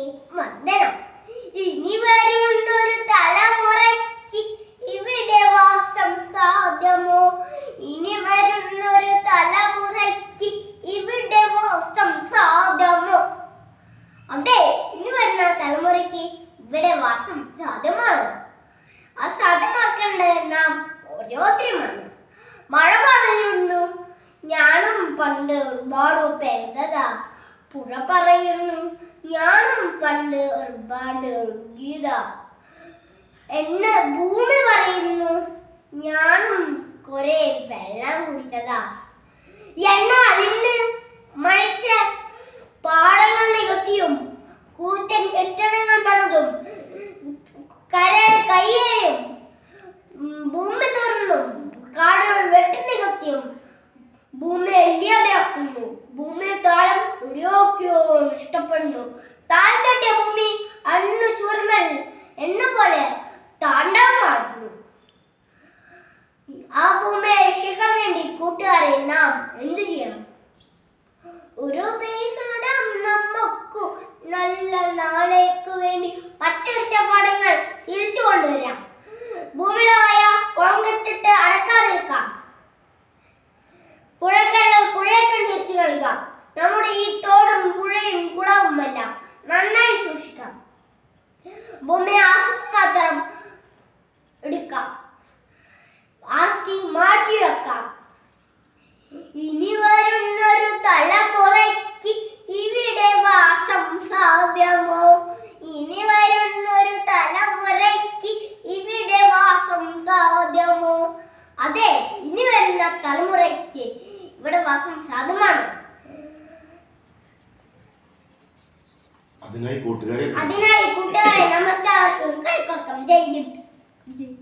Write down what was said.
ഇനി വന്ദനം ഇനി വരുന്നൊരു തലമുറയ്ക്ക് ഇവിടെ വാസം സാധ്യമോ? ഇനി വരുന്നൊരു തലമുറയ്ക്ക് ഇവിടെ വാസം സാധ്യമോ? അതെ ഇനി വരുന്ന തലമുറയ്ക്ക് ഇവിടെ വാസം സാധ്യമാണ്? ആ സാധ്യമാക്കേണ്ടത് നാം ഓരോരുത്തരുമാണ് മഴ പറയുന്നു ഞാനും പണ്ട് ഒരുപാട് പെയ്തതാ. പുഴ പറയുന്നു. ഞാനും പണ്ട് ഒരുപാട് ഗീത. എന്ന ഭൂമി പറയുന്നു. ഞാനും കുറെ വെള്ളം കുടിച്ചതാ. എന്നാൽ ഇന്ന് മനുഷ്യർ പാടങ്ങൾ നികത്തിയും കൂത്തൻ കെട്ടിടങ്ങൾ പണിതും കര കയ്യേയും ഭൂമി തുറന്നും കാടുകൾ വെട്ടി നികത്തിയും ഭൂമി ഇല്ലാതെയാക്കുന്നു. എവിടെയൊക്കെയോ ഇഷ്ടപ്പെടുന്നു താൻ തട്ടിയ ഭൂമി അന്നു ചൂർമൽ എന്ന പോലെ താണ്ഡവമാടുന്നു ആ ഭൂമിയെ രക്ഷിക്കാൻ വേണ്ടി കൂട്ടുകാരെ നാം എന്തു ചെയ്യണം ആസ്വദിച്ച് മാത്രം എടുക്കാം. ആക്കി മാറ്റി വെക്കാം. ഇനി വരുന്നൊരു തലമുറയ്ക്ക് ഇവിടെ വാസം സാധ്യമോ? ഇനി വരുന്നൊരു തലമുറയ്ക്ക് ഇവിടെ വാസം സാധ്യമോ? അതെ ഇനി വരുന്ന തലമുറയ്ക്ക് ഇവിടെ വാസം സാധ്യമാണ്. അതിനായി കൂട്ടുകാരെ അതിനായി കൂട്ടുകാരെ നമുക്ക് അവർക്ക് കൈക്കൊപ്പം ചെയ്യും